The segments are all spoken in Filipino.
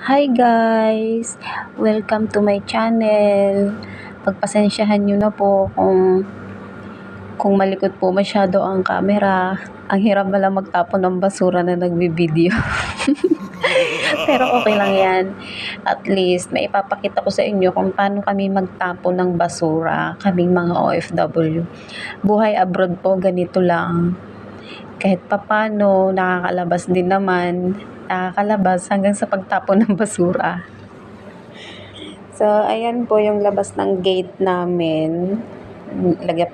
Hi guys! Welcome to my channel. Pagpasensyahan nyo na po kung kung malikot po masyado ang camera. Ang hirap pala magtapon ng basura na nagbibideo. Pero okay lang yan. At least, may ipapakita ko sa inyo kung paano kami magtapon ng basura, kaming mga OFW. Buhay abroad po, ganito lang. Kahit papano, nakakalabas din naman, nakakalabas hanggang sa pagtapon ng basura. So, ayan po yung labas ng gate namin.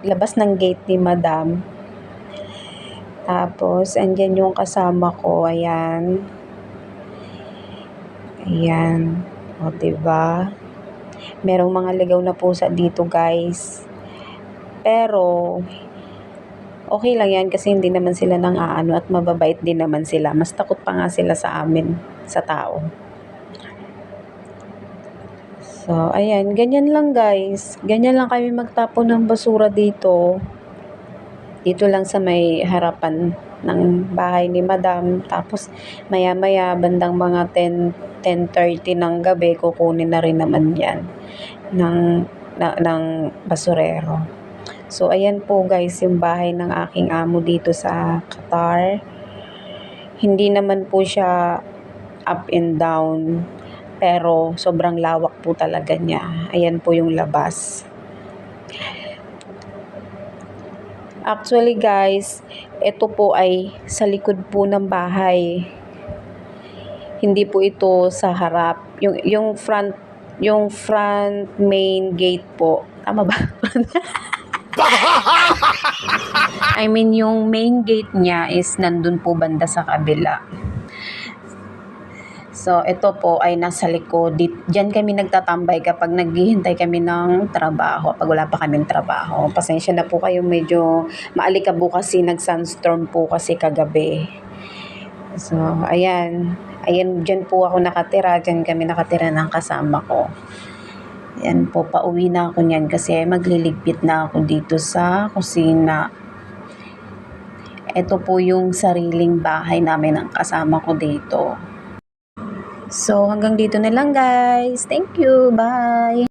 Labas ng gate ni Madam. Tapos, andyan yung kasama ko. Ayan. Ayan. O, diba? Merong mga ligaw na pusa dito, guys. Pero, okay lang yan kasi hindi naman sila nang aano at mababait din naman sila. Mas takot pa nga sila sa amin, sa tao. So, ayan. Ganyan lang, guys. Ganyan lang kami magtapon ng basura dito. Dito lang sa may harapan ng bahay ni Madam. Tapos, maya-maya, bandang mga 10, 10.30 ng gabi, kukunin na rin naman yan ng, na, ng basurero. So, ayan po guys, yung bahay ng aking amo dito sa Qatar. Hindi naman po siya up and down, pero sobrang lawak po talaga niya. Ayan po yung labas. Actually guys, ito po ay sa likod po ng bahay. Hindi po ito sa harap. Yung, yung front, yung front main gate po. Tama ba? I mean, yung main gate niya is nandun po banda sa kabila. So, ito po ay nasa likod. Di- Diyan kami nagtatambay kapag naghihintay kami ng trabaho, pag wala pa kaming trabaho. Pasensya na po kayo, medyo maalikabo kasi nag-sunstorm po kasi kagabi. So, ayan. Ayan, dyan po ako nakatira. Dyan kami nakatira ng kasama ko. Yan po, pauwi na ako niyan kasi magliligpit na ako dito sa kusina. Ito po yung sariling bahay namin ng kasama ko dito. So, hanggang dito na lang guys. Thank you. Bye!